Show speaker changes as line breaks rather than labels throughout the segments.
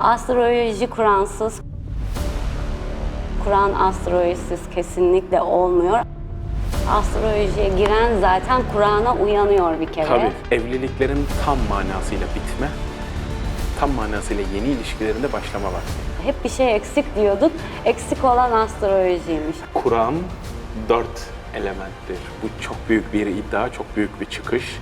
Astroloji Kur'ansız, Kur'an astrolojisiz kesinlikle olmuyor. Astrolojiye giren zaten Kur'an'a uyanıyor bir kere.
Tabii evliliklerin tam manasıyla bitme, tam manasıyla yeni ilişkilerinde başlama var.
Hep bir şey eksik diyorduk. Eksik olan astrolojiymiş.
Kur'an dört elementtir. Bu çok büyük bir iddia, çok büyük bir çıkış.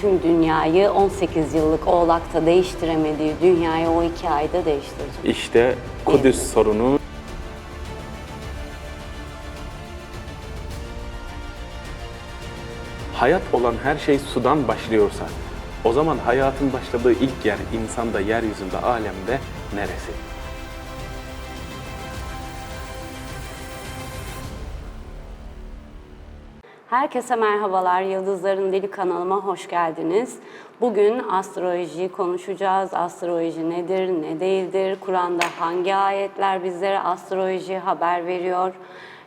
Tüm dünyayı 18 yıllık Oğlak'ta değiştiremediği dünyayı o iki ayda değiştirecek.
İşte Kudüs sorunu Hayat olan her şey sudan başlıyorsa, o zaman hayatın başladığı ilk yer insanda, yeryüzünde, alemde neresi?
Herkese merhabalar. Yıldızların Dili kanalıma hoş geldiniz. Bugün astrolojiyi konuşacağız. Astroloji nedir, ne değildir? Kur'an'da hangi ayetler bizlere astroloji haber veriyor?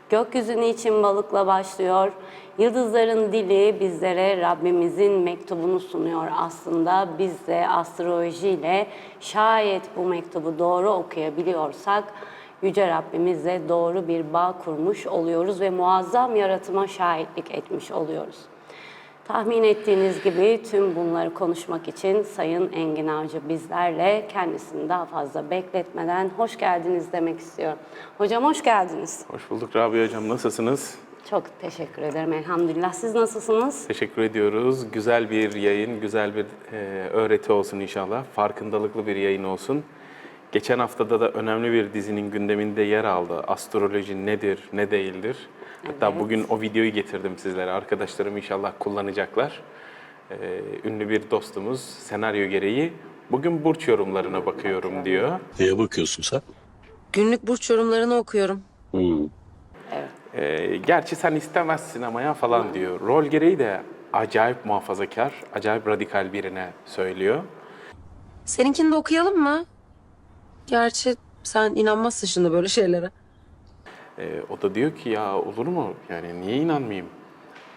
Gökyüzü için balıkla başlıyor? Yıldızların dili bizlere Rabbimizin mektubunu sunuyor aslında. Biz de astrolojiyle şayet bu mektubu doğru okuyabiliyorsak Yüce Rabbimizle doğru bir bağ kurmuş oluyoruz ve muazzam yaratıma şahitlik etmiş oluyoruz. Tahmin ettiğiniz gibi tüm bunları konuşmak için Sayın Engin Avcı bizlerle kendisini daha fazla bekletmeden hoş geldiniz demek istiyorum. Hocam hoş geldiniz.
Hoş bulduk Rabia Hocam, nasılsınız?
Çok teşekkür ederim elhamdülillah. Siz nasılsınız?
Teşekkür ediyoruz. Güzel bir yayın, güzel bir e, öğreti olsun inşallah. Farkındalıklı bir yayın olsun. Geçen haftada da önemli bir dizinin gündeminde yer aldı. Astroloji nedir, ne değildir? Hatta
Evet.
bugün o videoyu getirdim sizlere. Arkadaşlarım inşallah kullanacaklar. E, ünlü bir dostumuz senaryo gereği bugün burç yorumlarına bakıyorum diyor.
Neye bakıyorsun sen?
Günlük burç yorumlarını okuyorum.
Hmm.
E, gerçi sen istemezsin ama ya falan diyor. Rol gereği de acayip muhafazakar, acayip radikal birine söylüyor.
Seninkini de okuyalım mı? Gerçi sen inanmazsın şimdi böyle şeylere.
Ee, o da diyor ki ya olur mu? Yani niye inanmayayım?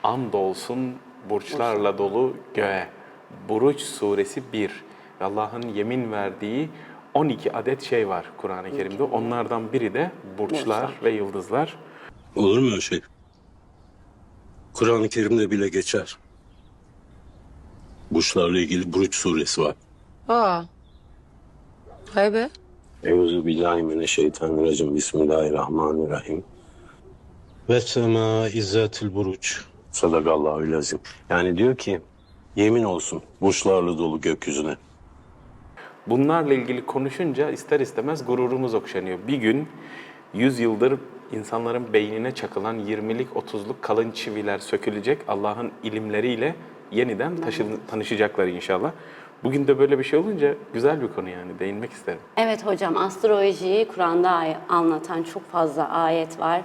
Andolsun burçlarla dolu göğe. Buruç suresi 1. Allah'ın yemin verdiği 12 adet şey var Kur'an-ı Kerim'de. Onlardan biri de burçlar ve yıldızlar.
Olur mu öyle şey? Kur'an-ı Kerim'de bile geçer. Burçlarla ilgili Buruç suresi var.
Aa. Hay be.
Euzu billahi mineşşeytanirracim. Bismillahirrahmanirrahim. Ve sema izzatil buruç. Sadakallahu lazim. Yani diyor ki yemin olsun burçlarla dolu gökyüzüne.
Bunlarla ilgili konuşunca ister istemez gururumuz okşanıyor. Bir gün 100 yıldır insanların beynine çakılan 20'lik 30'luk kalın çiviler sökülecek. Allah'ın ilimleriyle yeniden taşı- tanışacaklar inşallah. Bugün de böyle bir şey olunca güzel bir konu yani değinmek isterim.
Evet hocam astrolojiyi Kur'an'da anlatan çok fazla ayet var.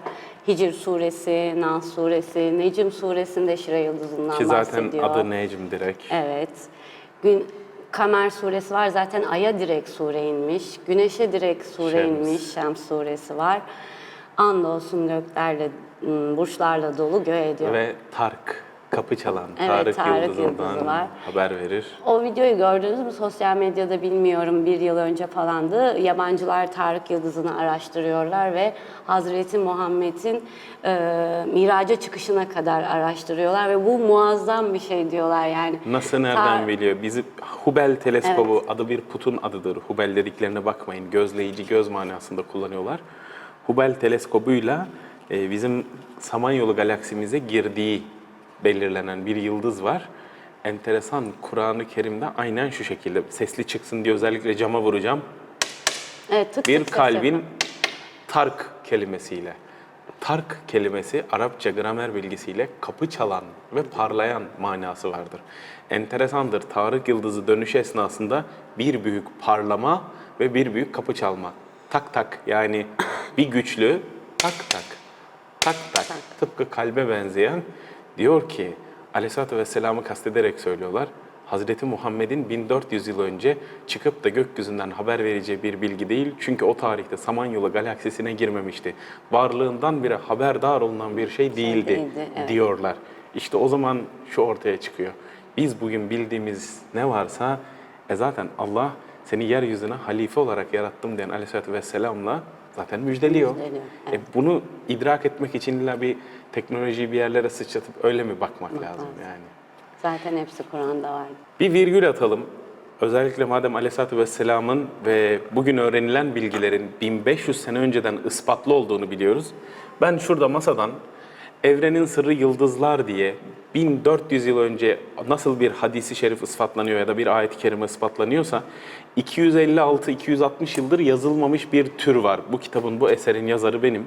Hicr suresi, Nas suresi, Necm suresinde Şire Yıldızı'ndan
Ki zaten
bahsediyor.
adı Necm direkt.
Evet. Gün Kamer suresi var zaten Ay'a direkt sure inmiş. Güneşe direkt sure
Şems.
inmiş. Şems suresi var. Andolsun göklerle, ım, burçlarla dolu göğe diyor.
Ve Tark, kapı çalan
Evet,
Tarık,
Tarık
Yıldız
var.
haber verir.
O videoyu gördünüz mü? Sosyal medyada bilmiyorum bir yıl önce falandı. Yabancılar Tarık Yıldızı'nı araştırıyorlar ve Hazreti Muhammed'in e, miraca çıkışına kadar araştırıyorlar ve bu muazzam bir şey diyorlar yani.
Nasıl nereden
Tar-
biliyor? Bizi Hubel teleskobu adı bir putun adıdır. Hubel dediklerine bakmayın. Gözleyici göz manasında kullanıyorlar. Hubel teleskobuyla e, bizim Samanyolu galaksimize girdiği belirlenen bir yıldız var. Enteresan Kur'an-ı Kerim'de aynen şu şekilde sesli çıksın diye özellikle cama vuracağım.
Evet, tık
Bir
tık
kalbin tark kelimesiyle. Tark kelimesi Arapça gramer bilgisiyle kapı çalan ve parlayan manası vardır. Enteresandır. Tarık yıldızı dönüşü esnasında bir büyük parlama ve bir büyük kapı çalma. Tak tak yani bir güçlü tak tak tak tak tıpkı kalbe benzeyen diyor ki Aleyhisselatü Vesselam'ı kastederek söylüyorlar. Hazreti Muhammed'in 1400 yıl önce çıkıp da gökyüzünden haber vereceği bir bilgi değil. Çünkü o tarihte Samanyolu galaksisine girmemişti. Varlığından bile haberdar olunan bir şey değildi,
değildi, evet.
diyorlar. İşte o zaman şu ortaya çıkıyor. Biz bugün bildiğimiz ne varsa E zaten Allah seni yeryüzüne halife olarak yarattım diyen aleyhissalatü vesselamla zaten müjdeliyor.
Müjdeliyor,
E bunu idrak etmek için illa bir teknolojiyi bir yerlere sıçratıp öyle mi bakmak lazım yani?
Zaten hepsi Kur'an'da var.
Bir virgül atalım. Özellikle madem Aleyhisselatü Vesselam'ın ve bugün öğrenilen bilgilerin 1500 sene önceden ispatlı olduğunu biliyoruz. Ben şurada masadan evrenin sırrı yıldızlar diye 1400 yıl önce nasıl bir hadisi şerif ispatlanıyor ya da bir ayet-i kerime ispatlanıyorsa 256-260 yıldır yazılmamış bir tür var. Bu kitabın, bu eserin yazarı benim.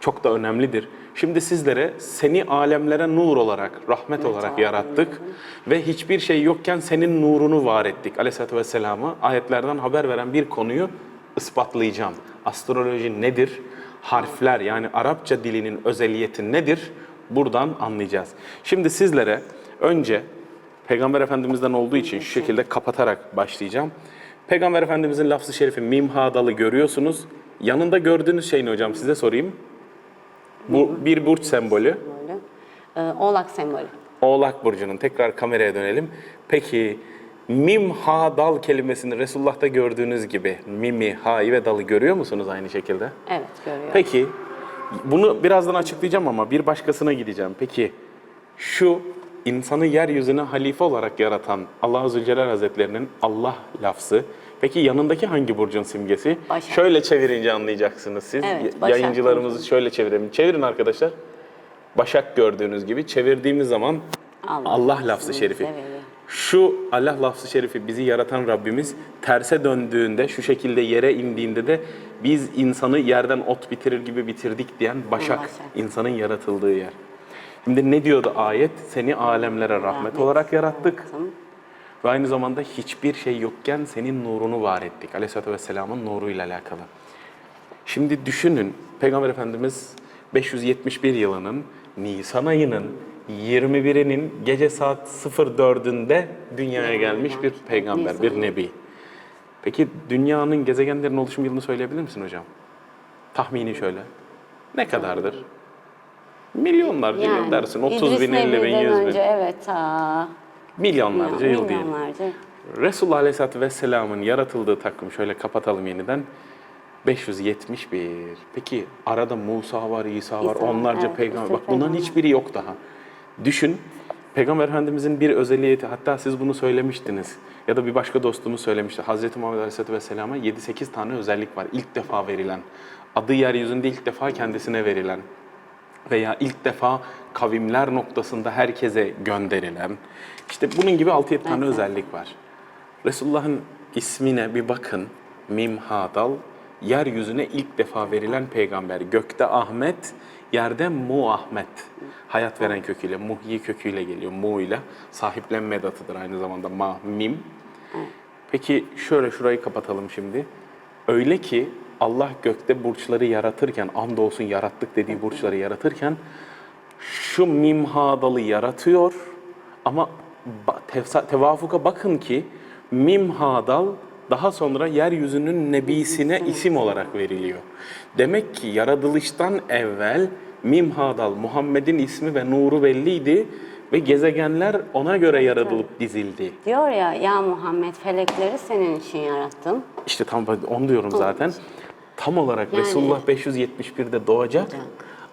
Çok da önemlidir. Şimdi sizlere seni alemlere nur olarak, rahmet olarak yarattık ve hiçbir şey yokken senin nurunu var ettik. Aleyhisselatü Vesselam'a ayetlerden haber veren bir konuyu ispatlayacağım. Astroloji nedir? Harfler yani Arapça dilinin özeliyeti nedir? Buradan anlayacağız. Şimdi sizlere önce Peygamber Efendimiz'den olduğu için şu şekilde kapatarak başlayacağım. Peygamber Efendimiz'in lafzı şerifi mimhadalı görüyorsunuz. Yanında gördüğünüz şey ne hocam size sorayım. Bu bir burç sembolü.
Ee, oğlak sembolü.
Oğlak burcunun tekrar kameraya dönelim. Peki mim ha dal kelimesini Resulullah'ta gördüğünüz gibi mimi, ha'yı ve dalı görüyor musunuz aynı şekilde?
Evet görüyorum.
Peki bunu birazdan açıklayacağım ama bir başkasına gideceğim. Peki şu insanı yeryüzüne halife olarak yaratan Allah Zülcelal Hazretlerinin Allah lafzı. Peki yanındaki hangi burcun simgesi?
Başak.
Şöyle çevirince anlayacaksınız siz.
Evet, Başak
Yayıncılarımızı şöyle çevirelim. Çevirin arkadaşlar. Başak gördüğünüz gibi çevirdiğimiz zaman
Allah
Allah, lafzı şerifi.
severim.
Şu Allah lafzı şerifi bizi yaratan Rabbimiz terse döndüğünde şu şekilde yere indiğinde de biz insanı yerden ot bitirir gibi bitirdik diyen Başak,
Başak.
insanın yaratıldığı yer. Şimdi ne diyordu ayet? Seni alemlere rahmet,
Rahmet
olarak yarattık.
yarattım.
Ve aynı zamanda hiçbir şey yokken senin nurunu var ettik. Aleyhisselatü Vesselam'ın nuruyla alakalı. Şimdi düşünün Peygamber Efendimiz 571 yılının Nisan ayının 21'inin gece saat 04'ünde dünyaya gelmiş bir peygamber, bir nebi. Peki dünyanın gezegenlerin oluşum yılını söyleyebilir misin hocam? Tahmini şöyle. Ne kadardır? Milyonlarca yıl dersin. 30
İdris
bin, 50 bin,
Nebi'den
100 bin.
önce evet ta
Milyonlarca yıl diyelim.
milyonlarca.
Resulullah Aleyhisselatü Vesselam'ın yaratıldığı takvim şöyle kapatalım yeniden. 571. Peki arada Musa var, İsa var,
İsa,
onlarca
evet,
peygamber. Bak
sürü
bunların
peygamber.
hiçbiri yok daha. Düşün, Peygamber Efendimizin bir özelliği, hatta siz bunu söylemiştiniz ya da bir başka dostumuz söylemişti. Hazreti Muhammed Aleyhisselatü Vesselam'a 7-8 tane özellik var. İlk defa verilen, adı yeryüzünde ilk defa kendisine verilen veya ilk defa kavimler noktasında herkese gönderilen. İşte bunun gibi 6-7 tane özellik var. Resulullah'ın ismine bir bakın. Mim Hadal, yeryüzüne ilk defa verilen peygamber. Gökte Ahmet, yerde Mu Ahmet. Hayat veren köküyle, muhyi köküyle geliyor. Mu ile sahiplenme edatıdır aynı zamanda ma, mim. Peki şöyle şurayı kapatalım şimdi. Öyle ki Allah gökte burçları yaratırken, andolsun yarattık dediği burçları yaratırken şu mimhadalı yaratıyor ama tevafuka bakın ki mimhadal daha sonra yeryüzünün nebisine isim olarak veriliyor. Demek ki yaratılıştan evvel mimhadal Muhammed'in ismi ve nuru belliydi ve gezegenler ona göre yaratılıp dizildi.
Diyor ya ya Muhammed felekleri senin için yarattım.
İşte tam onu diyorum zaten. Tam olarak
Yani-
Resulullah 571'de doğacak.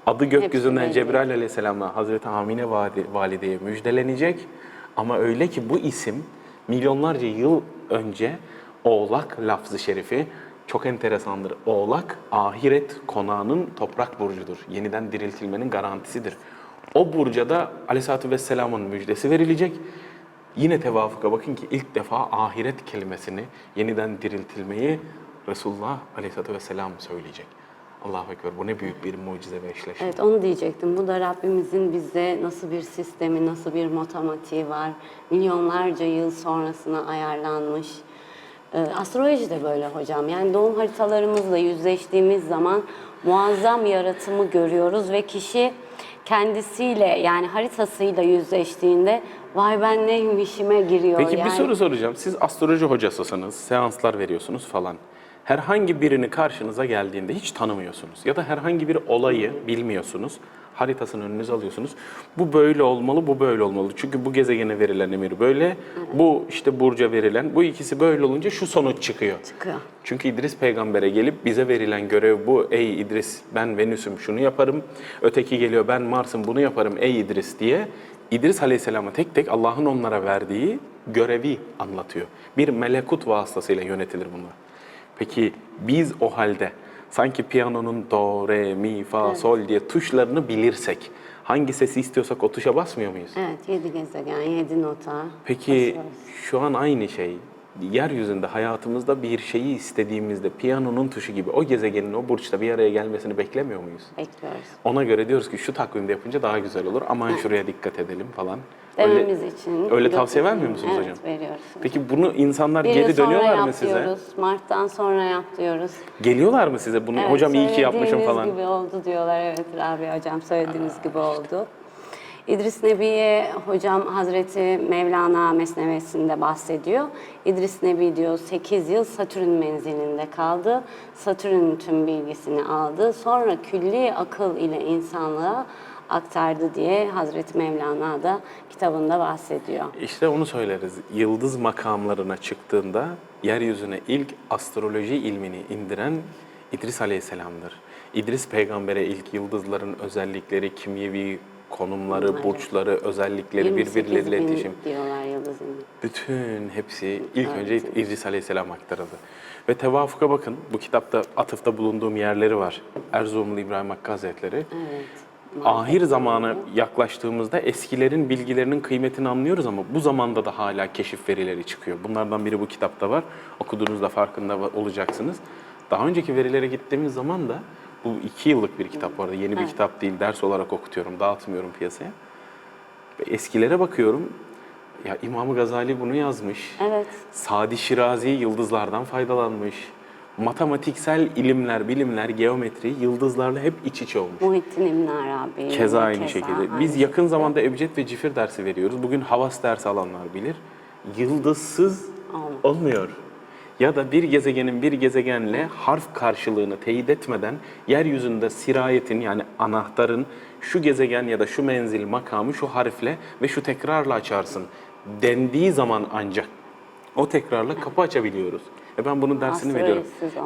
Adı gökyüzünden
belli.
Cebrail aleyhisselamla Hazreti Amine vali- valideye müjdelenecek. Ama öyle ki bu isim milyonlarca yıl önce Oğlak lafzı şerifi çok enteresandır. Oğlak ahiret konağının toprak burcudur. Yeniden diriltilmenin garantisidir. O burca da Aleyhisselatü Vesselam'ın müjdesi verilecek. Yine tevafuka bakın ki ilk defa ahiret kelimesini, yeniden diriltilmeyi Resulullah Aleyhisselatü Vesselam söyleyecek. Allahu Ekber. Bu ne büyük bir mucize ve eşleşme.
Evet onu diyecektim. Bu da Rabbimizin bize nasıl bir sistemi, nasıl bir matematiği var. Milyonlarca yıl sonrasına ayarlanmış. Ee, astroloji de böyle hocam. Yani doğum haritalarımızla yüzleştiğimiz zaman muazzam yaratımı görüyoruz ve kişi kendisiyle yani haritasıyla yüzleştiğinde vay ben neymişime giriyor.
Peki
yani.
bir soru soracağım. Siz astroloji hocasısınız, seanslar veriyorsunuz falan. Herhangi birini karşınıza geldiğinde hiç tanımıyorsunuz ya da herhangi bir olayı bilmiyorsunuz. Haritasını önünüze alıyorsunuz. Bu böyle olmalı, bu böyle olmalı. Çünkü bu gezegene verilen emir böyle, bu işte burca verilen, bu ikisi böyle olunca şu sonuç çıkıyor.
Çıkıyor.
Çünkü İdris peygambere gelip bize verilen görev bu. Ey İdris ben Venüs'üm şunu yaparım. Öteki geliyor ben Mars'ım bunu yaparım ey İdris diye. İdris Aleyhisselam'a tek tek Allah'ın onlara verdiği görevi anlatıyor. Bir melekut vasıtasıyla yönetilir bunlar. Peki biz o halde sanki piyanonun do, re, mi, fa, sol diye tuşlarını bilirsek hangi sesi istiyorsak o tuşa basmıyor muyuz?
Evet, yedi gezegen, yedi nota.
Peki
basıyoruz.
şu an aynı şey. Yeryüzünde hayatımızda bir şeyi istediğimizde piyanonun tuşu gibi o gezegenin o burçta bir araya gelmesini beklemiyor muyuz?
Bekliyoruz.
Ona göre diyoruz ki şu takvimde yapınca daha güzel olur. Aman şuraya dikkat edelim falan. Öyle-
için.
öyle tavsiye vermiyor musunuz
evet,
hocam?
veriyoruz.
Peki bunu insanlar
Bir yıl
geri dönüyorlar mı size?
diyoruz. Mart'tan sonra yap diyoruz.
Geliyorlar mı size bunu?
Evet,
hocam iyi ki yapmışım falan.
gibi oldu diyorlar. Evet Rabia hocam söylediğiniz gibi oldu. İdris Nebi'ye hocam Hazreti Mevlana Mesnevesi'nde bahsediyor. İdris Nebi diyor 8 yıl Satürn menzilinde kaldı. Satürn'ün tüm bilgisini aldı. Sonra külli akıl ile insanlığa aktardı diye Hazreti Mevlana da kitabında bahsediyor.
İşte onu söyleriz. Yıldız makamlarına çıktığında yeryüzüne ilk astroloji ilmini indiren İdris Aleyhisselam'dır. İdris peygambere ilk yıldızların özellikleri, kimyevi konumları, burçları, özellikleri,
28
birbirleriyle iletişim.
diyorlar yıldızın.
Bütün hepsi ilk
Evet.
önce İdris Aleyhisselam aktarıldı. Ve tevafuka bakın, bu kitapta atıfta bulunduğum yerleri var. Erzurumlu İbrahim Hakkı Hazretleri.
Evet.
Ahir zamana yaklaştığımızda eskilerin bilgilerinin kıymetini anlıyoruz ama bu zamanda da hala keşif verileri çıkıyor. Bunlardan biri bu kitapta var. Okuduğunuzda farkında olacaksınız. Daha önceki verilere gittiğimiz zaman da bu iki yıllık bir kitap bu arada. Yeni bir kitap değil. Ders olarak okutuyorum. Dağıtmıyorum piyasaya. Eskilere bakıyorum. Ya İmam Gazali bunu yazmış.
Evet.
Sadi Şirazi yıldızlardan faydalanmış. Matematiksel ilimler, bilimler, geometri yıldızlarla hep iç içe olmuş.
Muhittin İbn Arabi.
Keza aynı
keza
şekilde.
aynı
Biz yakın
şekilde.
zamanda ebced ve cifir dersi veriyoruz. Bugün havas dersi alanlar bilir. Yıldızsız
Olmaz.
olmuyor. Ya da bir gezegenin bir gezegenle harf karşılığını teyit etmeden yeryüzünde sirayetin yani anahtarın şu gezegen ya da şu menzil makamı şu harfle ve şu tekrarla açarsın dendiği zaman ancak o tekrarla kapı açabiliyoruz. E ben bunun dersini veriyorum.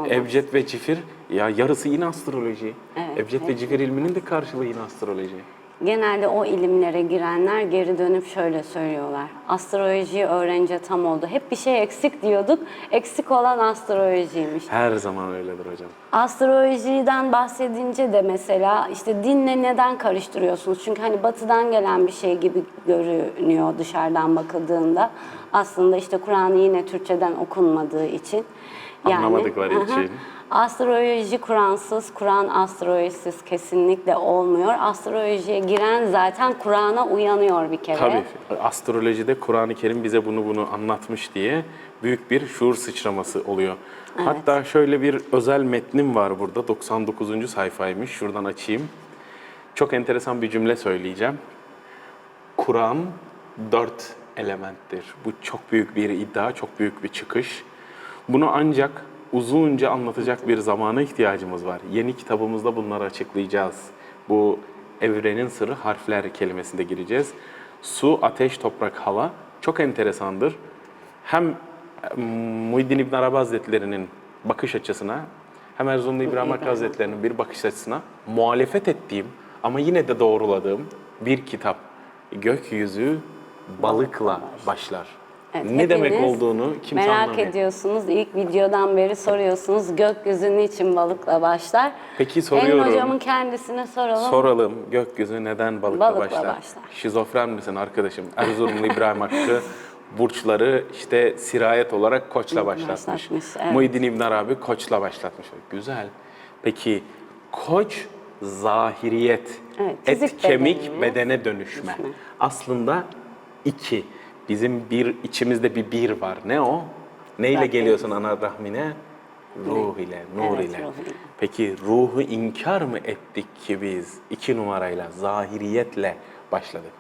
Ebced ve cifir ya yarısı yine astroloji.
Evet,
Ebced ve
hepsi.
cifir ilminin de karşılığı yine astroloji.
Genelde o ilimlere girenler geri dönüp şöyle söylüyorlar. Astrolojiyi öğrenince tam oldu. Hep bir şey eksik diyorduk. Eksik olan astrolojiymiş.
Her zaman öyledir hocam.
Astrolojiden bahsedince de mesela işte dinle neden karıştırıyorsunuz? Çünkü hani batıdan gelen bir şey gibi görünüyor dışarıdan bakıldığında. Aslında işte Kur'an yine Türkçeden okunmadığı için.
Anlamadıkları
Aha.
için.
Astroloji Kur'ansız, Kur'an astrolojisiz kesinlikle olmuyor. Astrolojiye giren zaten Kur'an'a uyanıyor bir kere.
Tabii astrolojide Kur'an-ı Kerim bize bunu bunu anlatmış diye büyük bir şuur sıçraması oluyor. Hatta şöyle bir özel metnim var burada 99. sayfaymış. Şuradan açayım. Çok enteresan bir cümle söyleyeceğim. Kur'an dört elementtir. Bu çok büyük bir iddia, çok büyük bir çıkış. Bunu ancak uzunca anlatacak bir zamana ihtiyacımız var. Yeni kitabımızda bunları açıklayacağız. Bu evrenin sırrı harfler kelimesinde gireceğiz. Su, ateş, toprak, hava çok enteresandır. Hem e, Muhyiddin İbn Arabi Hazretleri'nin bakış açısına hem Erzurumlu İbrahim Hakkı Hazretleri'nin bir bakış açısına muhalefet ettiğim ama yine de doğruladığım bir kitap. Gökyüzü balıkla başlar.
Evet,
ne demek olduğunu kimse
Merak
anlamıyor.
ediyorsunuz. İlk videodan beri soruyorsunuz. Gökyüzü niçin balıkla başlar?
Peki soruyorum.
Elin hocamın kendisine soralım.
Soralım gökyüzü neden balıkla,
Balıkla
başlar?
başlar.
Şizofren misin arkadaşım? Erzurumlu İbrahim Hakkı burçları işte sirayet olarak koçla başlatmış.
Başlatmış, evet.
Muhyiddin İbn Arabi koçla başlatmış. Güzel. Peki koç zahiriyet,
Evet,
et kemik bedene dönüşme.
dönüşme.
Aslında iki. Bizim bir içimizde bir bir var. Ne o? Neyle
Zaten
geliyorsun ana rahmine? Ruh ile, nur
Evet,
ile.
ruh ile.
Peki ruhu inkar mı ettik ki biz iki numarayla, zahiriyetle başladık?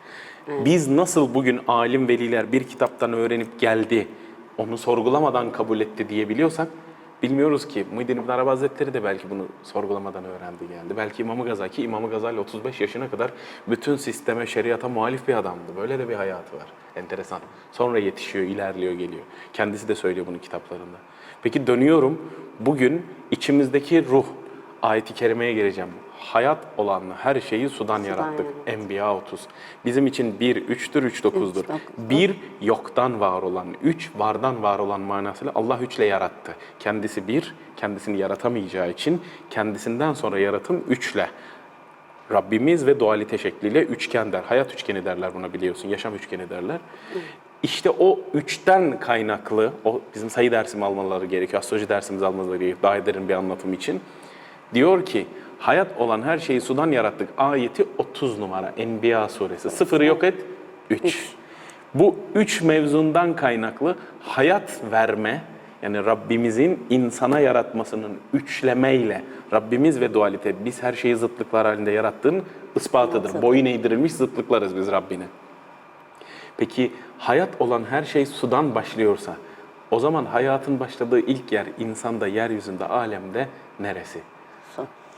Biz nasıl bugün alim veliler bir kitaptan öğrenip geldi, onu sorgulamadan kabul etti diyebiliyorsak, Bilmiyoruz ki Muhyiddin İbn Arabi Hazretleri de belki bunu sorgulamadan öğrendi geldi. Belki İmam-ı Gazali ki İmam-ı Gazali 35 yaşına kadar bütün sisteme, şeriata muhalif bir adamdı. Böyle de bir hayatı var. Enteresan. Sonra yetişiyor, ilerliyor, geliyor. Kendisi de söylüyor bunu kitaplarında. Peki dönüyorum. Bugün içimizdeki ruh, ayeti kerimeye geleceğim. Hayat olan her şeyi sudan, yarattık.
yarattık.
Enbiya 30. Bizim için bir üçtür, üç dokuzdur.
dokuzdur.
Bir yoktan var olan, üç vardan var olan manasıyla Allah üçle yarattı. Kendisi bir, kendisini yaratamayacağı için kendisinden sonra yaratım üçle. Rabbimiz ve dualite şekliyle üçgen der. Hayat üçgeni derler buna biliyorsun. Yaşam üçgeni derler. İşte o üçten kaynaklı, o bizim sayı dersimi almaları gerekiyor, astroloji dersimizi almaları gerekiyor daha derin bir anlatım için. Diyor ki, hayat olan her şeyi sudan yarattık. Ayeti 30 numara, Enbiya suresi. Sıfırı yok et, 3. Bu üç mevzundan kaynaklı hayat verme, yani Rabbimizin insana yaratmasının üçlemeyle, Rabbimiz ve dualite, biz her şeyi zıtlıklar halinde yarattığın ispatıdır. Boyun eğdirilmiş zıtlıklarız biz Rabbine. Peki hayat olan her şey sudan başlıyorsa, o zaman hayatın başladığı ilk yer insanda, yeryüzünde, alemde neresi?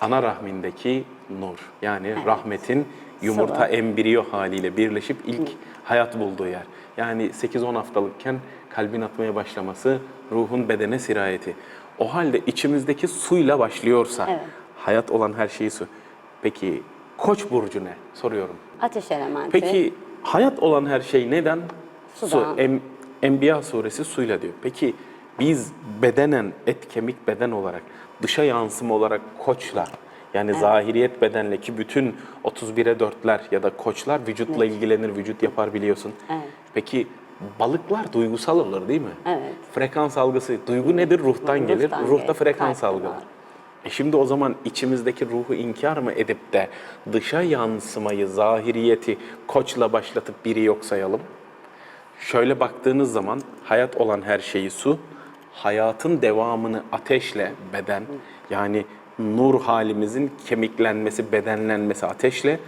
Ana rahmindeki nur. Yani rahmetin yumurta
Sıvı.
embriyo haliyle birleşip ilk hayat bulduğu yer. Yani 8-10 haftalıkken kalbin atmaya başlaması, ruhun bedene sirayeti. O halde içimizdeki suyla başlıyorsa,
Evet.
hayat olan her şeyi su. Peki Koç burcu ne? Soruyorum.
Ateş elementi.
Peki hayat olan her şey neden?
Sudan.
Su. Em, Enbiya suresi suyla diyor. Peki biz bedenen, et kemik beden olarak, dışa yansıma olarak koçla, yani zahiriyet bedenle ki bütün 31'e 4'ler ya da koçlar vücutla ilgilenir, vücut yapar biliyorsun.
Evet.
Peki balıklar duygusal olur değil mi?
Evet.
Frekans algısı, duygu nedir? Ruhtan, gelir.
Ruhtan
Ruhta frekans algılar. E şimdi o zaman içimizdeki ruhu inkar mı edip de dışa yansımayı, zahiriyeti koçla başlatıp biri yok sayalım? Şöyle baktığınız zaman hayat olan her şeyi su, hayatın devamını ateşle beden yani nur halimizin kemiklenmesi, bedenlenmesi ateşle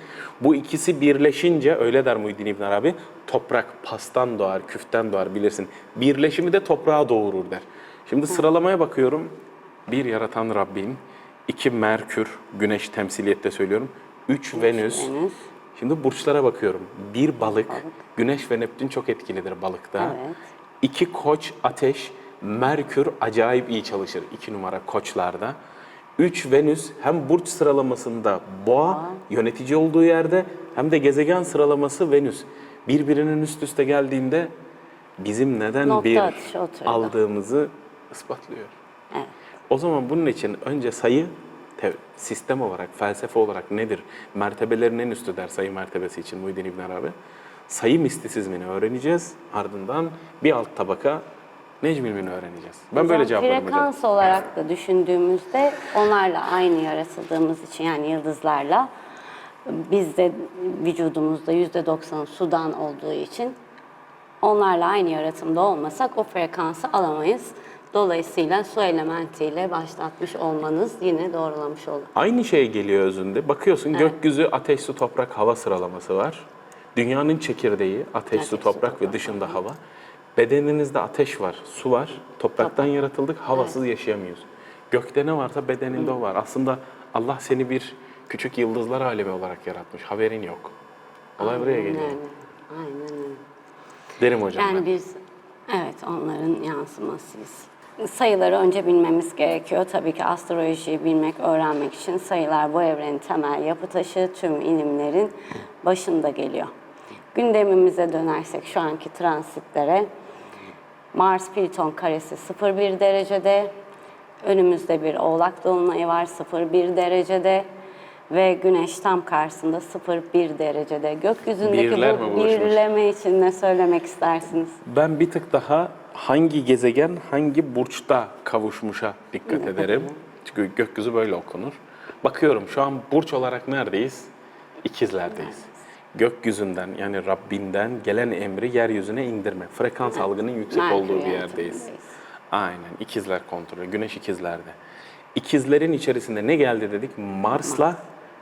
bu ikisi birleşince öyle der Muhyiddin İbn Arabi toprak pastan doğar, küften doğar bilirsin. Birleşimi de toprağa doğurur der. Şimdi sıralamaya bakıyorum. Bir yaratan Rabbim, iki Merkür, Güneş temsiliyette söylüyorum. Üç Venüs. Şimdi burçlara bakıyorum. Bir balık, Güneş ve Neptün çok etkilidir balıkta.
Evet.
İki koç, ateş, Merkür acayip iyi çalışır. iki numara koçlarda. Üç Venüs hem burç sıralamasında boğa, yönetici olduğu yerde hem de gezegen sıralaması Venüs. Birbirinin üst üste geldiğinde bizim neden
Nokta
bir
atışı oturdu.
aldığımızı ispatlıyor.
Evet.
O zaman bunun için önce sayı te- sistem olarak, felsefe olarak nedir? Mertebelerin en üstü der sayı mertebesi için Muhyiddin İbn Arabi. Sayı mistisizmini öğreneceğiz. Ardından bir alt tabaka necm ilmini öğreneceğiz. Ben böyle
Hocam,
cevaplarım hocam.
Frekans olarak da düşündüğümüzde onlarla aynı yaratıldığımız için yani yıldızlarla biz de vücudumuzda yüzde doksan sudan olduğu için onlarla aynı yaratımda olmasak o frekansı alamayız. Dolayısıyla su elementiyle başlatmış olmanız yine doğrulamış olur.
Aynı şeye geliyor özünde. Bakıyorsun gökyüzü ateş, su, toprak, hava sıralaması var. Dünyanın çekirdeği ateş, su, toprak ve dışında hava. Bedeninizde ateş var, su var. Topraktan yaratıldık, havasız yaşayamıyoruz. Gökte ne varsa bedeninde o var. Aslında Allah seni bir küçük yıldızlar alemi olarak yaratmış. Haberin yok. Olay buraya geliyor.
Aynen öyle.
Derim hocam
Yani
ben.
biz evet onların yansımasıyız. Sayıları önce bilmemiz gerekiyor. Tabii ki astrolojiyi bilmek, öğrenmek için sayılar bu evrenin temel yapı taşı, tüm ilimlerin başında geliyor. Gündemimize dönersek şu anki transitlere Mars Plüton karesi 0,1 derecede. Önümüzde bir Oğlak dolunayı var 0,1 derecede ve Güneş tam karşısında 0,1 derecede. Gökyüzündeki
Birler mi
bu
buluşmuş?
birleme için ne söylemek istersiniz?
Ben bir tık daha hangi gezegen hangi burçta kavuşmuşa dikkat ederim. Çünkü gökyüzü böyle okunur. Bakıyorum şu an burç olarak neredeyiz? İkizlerdeyiz. Gökyüzünden yani Rabbinden gelen emri yeryüzüne indirme. Frekans algının yüksek
Merkür
olduğu bir yerdeyiz. Aynen ikizler kontrolü. Güneş ikizlerde. İkizlerin içerisinde ne geldi dedik? Mars'la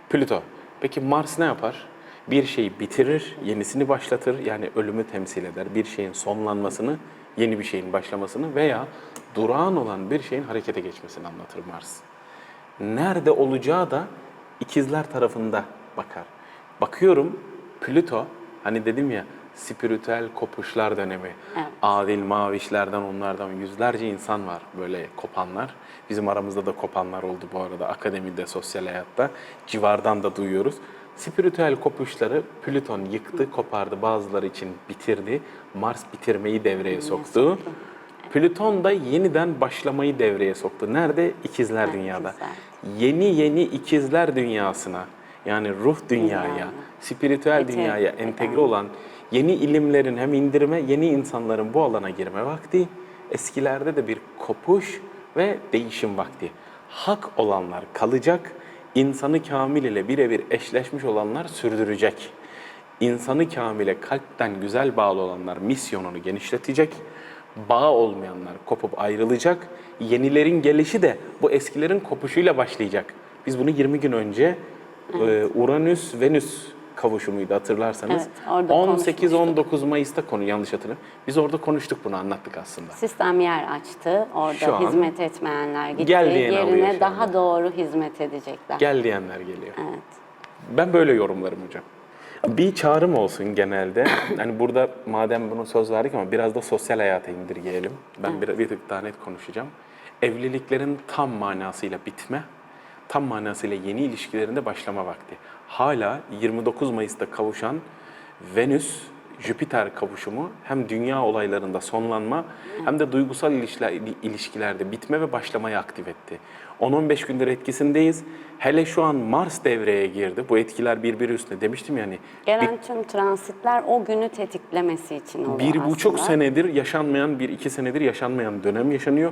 Plüto. Peki Mars ne yapar? Bir şeyi bitirir, yenisini başlatır. Yani ölümü temsil eder. Bir şeyin sonlanmasını yeni bir şeyin başlamasını veya durağan olan bir şeyin harekete geçmesini anlatır Mars. Nerede olacağı da ikizler tarafında bakar. Bakıyorum Plüto hani dedim ya spiritüel kopuşlar dönemi.
Evet.
Adil mavişlerden onlardan yüzlerce insan var böyle kopanlar. Bizim aramızda da kopanlar oldu bu arada akademide, sosyal hayatta. Civardan da duyuyoruz. Spiritüel kopuşları Plüton yıktı, kopardı. Bazıları için bitirdi. Mars bitirmeyi devreye soktu. Plüton da yeniden başlamayı devreye soktu. Nerede? İkizler
Evet,
dünyada.
ikizler.
Yeni yeni ikizler dünyasına yani ruh dünyaya,
Dünyaya.
spiritüel
Ete-
dünyaya entegre olan yeni ilimlerin hem indirme, yeni insanların bu alana girme vakti, eskilerde de bir kopuş ve değişim vakti. Hak olanlar kalacak, insanı kamil ile birebir eşleşmiş olanlar sürdürecek. İnsanı kamile kalpten güzel bağlı olanlar misyonunu genişletecek, bağ olmayanlar kopup ayrılacak, yenilerin gelişi de bu eskilerin kopuşuyla başlayacak. Biz bunu 20 gün önce e, Uranüs-Venüs kavuşumuydu hatırlarsanız.
Evet, orada
18-19 Mayıs'ta konu yanlış hatırlamıyorum. Biz orada konuştuk bunu anlattık aslında.
Sistem yer açtı. Orada
Şu an
hizmet etmeyenler gitti.
gel
Yerine daha
anda.
doğru hizmet edecekler.
Gel diyenler geliyor.
Evet.
Ben böyle yorumlarım hocam. Bir çağrım olsun genelde. Hani burada madem bunu söz verdik ama biraz da sosyal hayata indirgeyelim. Ben bir, bir tık daha net konuşacağım. Evliliklerin tam manasıyla bitme, tam manasıyla yeni ilişkilerinde başlama vakti. Hala 29 Mayıs'ta kavuşan Venüs Jüpiter kavuşumu hem dünya olaylarında sonlanma hem de duygusal ilişkiler, ilişkilerde bitme ve başlamayı aktif etti. 10-15 gündür etkisindeyiz. Hele şu an Mars devreye girdi. Bu etkiler birbiri üstüne demiştim yani.
Gelen tüm transitler o günü tetiklemesi için oluyor
Bir buçuk senedir yaşanmayan, bir iki senedir yaşanmayan dönem yaşanıyor.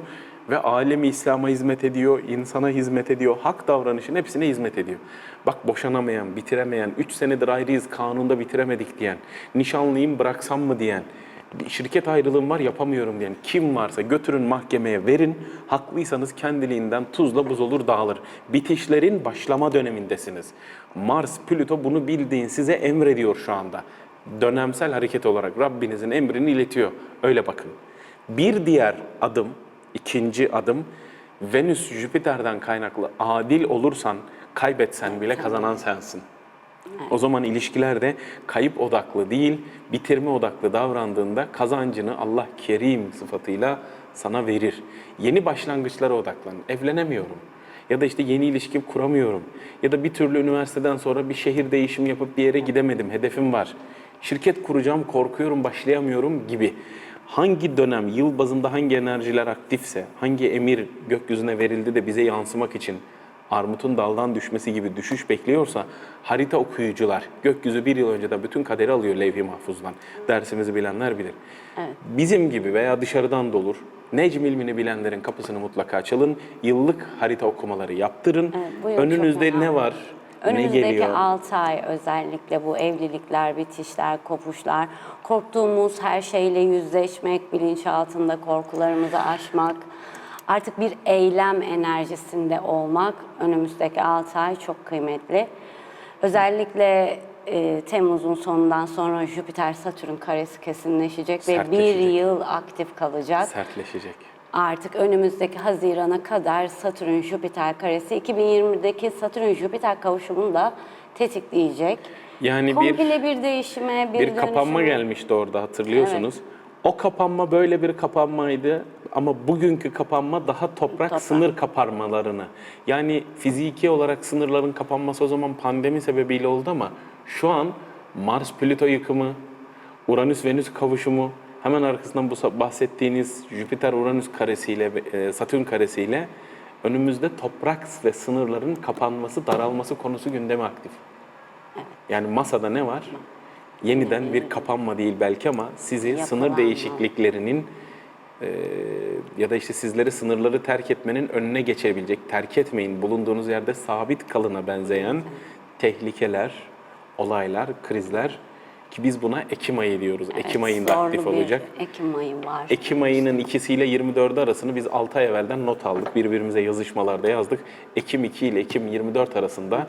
Ve alemi İslam'a hizmet ediyor, insana hizmet ediyor, hak davranışın hepsine hizmet ediyor. Bak boşanamayan, bitiremeyen, üç senedir ayrıyız, kanunda bitiremedik diyen, nişanlıyım bıraksam mı diyen, bir şirket ayrılığım var yapamıyorum diyen kim varsa götürün mahkemeye verin. Haklıysanız kendiliğinden tuzla buz olur dağılır. Bitişlerin başlama dönemindesiniz. Mars, Plüto bunu bildiğin size emrediyor şu anda. Dönemsel hareket olarak Rabbinizin emrini iletiyor. Öyle bakın. Bir diğer adım, ikinci adım Venüs Jüpiter'den kaynaklı adil olursan kaybetsen bile kazanan sensin. O zaman ilişkilerde kayıp odaklı değil, bitirme odaklı davrandığında kazancını Allah Kerim sıfatıyla sana verir. Yeni başlangıçlara odaklan. Evlenemiyorum. Ya da işte yeni ilişki kuramıyorum. Ya da bir türlü üniversiteden sonra bir şehir değişimi yapıp bir yere gidemedim. Hedefim var. Şirket kuracağım, korkuyorum, başlayamıyorum gibi. Hangi dönem, yıl bazında hangi enerjiler aktifse, hangi emir gökyüzüne verildi de bize yansımak için armutun daldan düşmesi gibi düşüş bekliyorsa harita okuyucular gökyüzü bir yıl önceden bütün kaderi alıyor levh-i mahfuzdan. Dersimizi bilenler bilir. Bizim gibi veya dışarıdan da olur. Necm ilmini bilenlerin kapısını mutlaka çalın. Yıllık harita okumaları yaptırın.
Evet,
Önünüzde ne var?
Önümüzdeki
geliyor?
6 ay özellikle bu evlilikler, bitişler, kopuşlar, korktuğumuz her şeyle yüzleşmek, bilinçaltında korkularımızı aşmak, artık bir eylem enerjisinde olmak önümüzdeki 6 ay çok kıymetli. Özellikle e, Temmuz'un sonundan sonra Jüpiter-Satürn karesi kesinleşecek ve bir yıl aktif kalacak.
Sertleşecek.
Artık önümüzdeki Haziran'a kadar Satürn-Jüpiter karesi 2020'deki Satürn-Jüpiter kavuşumunu da tetikleyecek.
Yani bir
Komple bir değişime, bir,
bir kapanma
dönüşüme-
gelmişti orada hatırlıyorsunuz. O kapanma böyle bir kapanmaydı ama bugünkü kapanma daha toprak,
Toprak.
sınır kaparmalarını. Yani fiziki olarak sınırların kapanması o zaman pandemi sebebiyle oldu ama şu an Mars Plüto yıkımı, Uranüs Venüs kavuşumu, hemen arkasından bu bahsettiğiniz Jüpiter Uranüs karesiyle e, Satürn karesiyle önümüzde toprak ve sınırların kapanması, daralması konusu gündeme aktif. Yani masada ne var? Yeniden bir kapanma değil belki ama sizi sınır
Yapılanma.
değişikliklerinin e, ya da işte sizleri sınırları terk etmenin önüne geçebilecek, terk etmeyin, bulunduğunuz yerde sabit kalına benzeyen tehlikeler, olaylar, krizler ki biz buna Ekim ayı diyoruz. Ekim ayında aktif olacak.
Ekim ayı var.
Ekim ayının ikisiyle 24'ü arasını biz 6 ay evvelden not aldık. Birbirimize yazışmalarda yazdık. Ekim 2 ile Ekim 24 arasında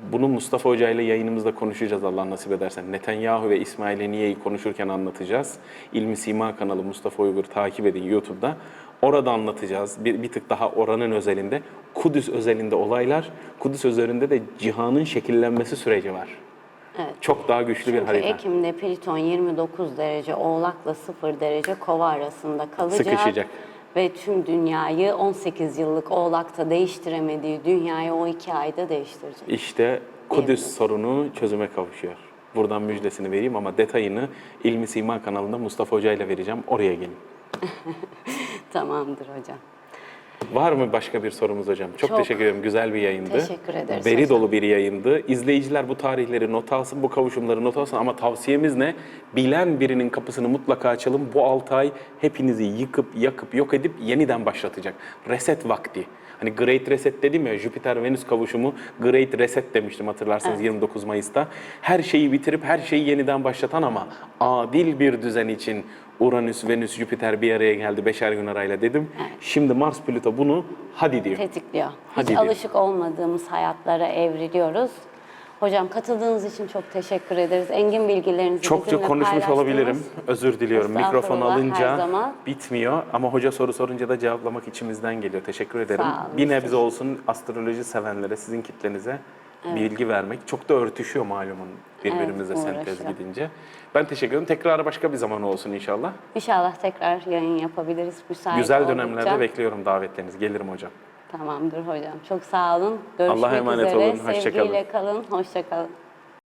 Bunu Mustafa Hoca ile yayınımızda konuşacağız Allah nasip edersen. Netanyahu ve İsmail Haniye'yi konuşurken anlatacağız. İlmi Sima kanalı Mustafa Uygur takip edin YouTube'da. Orada anlatacağız. Bir, bir tık daha oranın özelinde. Kudüs özelinde olaylar. Kudüs özelinde de cihanın şekillenmesi süreci var.
Evet.
Çok daha güçlü bir
Çünkü
harita.
Ekim'de Plüton 29 derece Oğlak'la 0 derece Kova arasında kalacak.
Sıkışacak.
Ve tüm dünyayı 18 yıllık Oğlak'ta değiştiremediği dünyayı o iki ayda değiştirecek.
İşte Kudüs
Diyebiliriz.
sorunu çözüme kavuşuyor. Buradan müjdesini vereyim ama detayını İlmi Sima kanalında Mustafa Hoca ile vereceğim. Oraya gelin.
Tamamdır hocam.
Var mı başka bir sorumuz hocam? Çok,
Çok
teşekkür ederim. Güzel bir yayındı.
Teşekkür ederiz
Veri
hocam.
dolu bir yayındı. İzleyiciler bu tarihleri not alsın, bu kavuşumları not alsın ama tavsiyemiz ne? Bilen birinin kapısını mutlaka açalım. Bu 6 ay hepinizi yıkıp, yakıp, yok edip yeniden başlatacak. Reset vakti. Hani Great Reset dedim ya, Jüpiter-Venüs kavuşumu Great Reset demiştim hatırlarsanız 29 Mayıs'ta. Her şeyi bitirip her şeyi yeniden başlatan ama adil bir düzen için Uranüs, Venüs, Jüpiter bir araya geldi beşer gün arayla dedim. Şimdi Mars, Plüto bunu hadi diyor.
Tetikliyor.
Hadi
Hiç
diyor.
alışık olmadığımız hayatlara evriliyoruz. Hocam katıldığınız için çok teşekkür ederiz. Engin bilgilerinizi
Çokça konuşmuş olabilirim. Özür diliyorum. Mikrofon alınca bitmiyor ama hoca soru sorunca da cevaplamak içimizden geliyor. Teşekkür ederim.
Olun,
Bir nebze olsun astroloji sevenlere, sizin kitlenize bilgi vermek. Çok da örtüşüyor malumun birbirimizle
Evet,
sentez gidince. Ben teşekkür ederim. Tekrar başka bir zaman olsun inşallah.
İnşallah tekrar yayın yapabiliriz. Müsait
Güzel
oldukça.
dönemlerde bekliyorum davetlerinizi. Gelirim hocam.
Tamamdır hocam. Çok sağ olun. Görüşmek
Allah'a emanet
üzere.
olun, hoşça kalın.
Sevgiyle kalın. Hoşça kalın.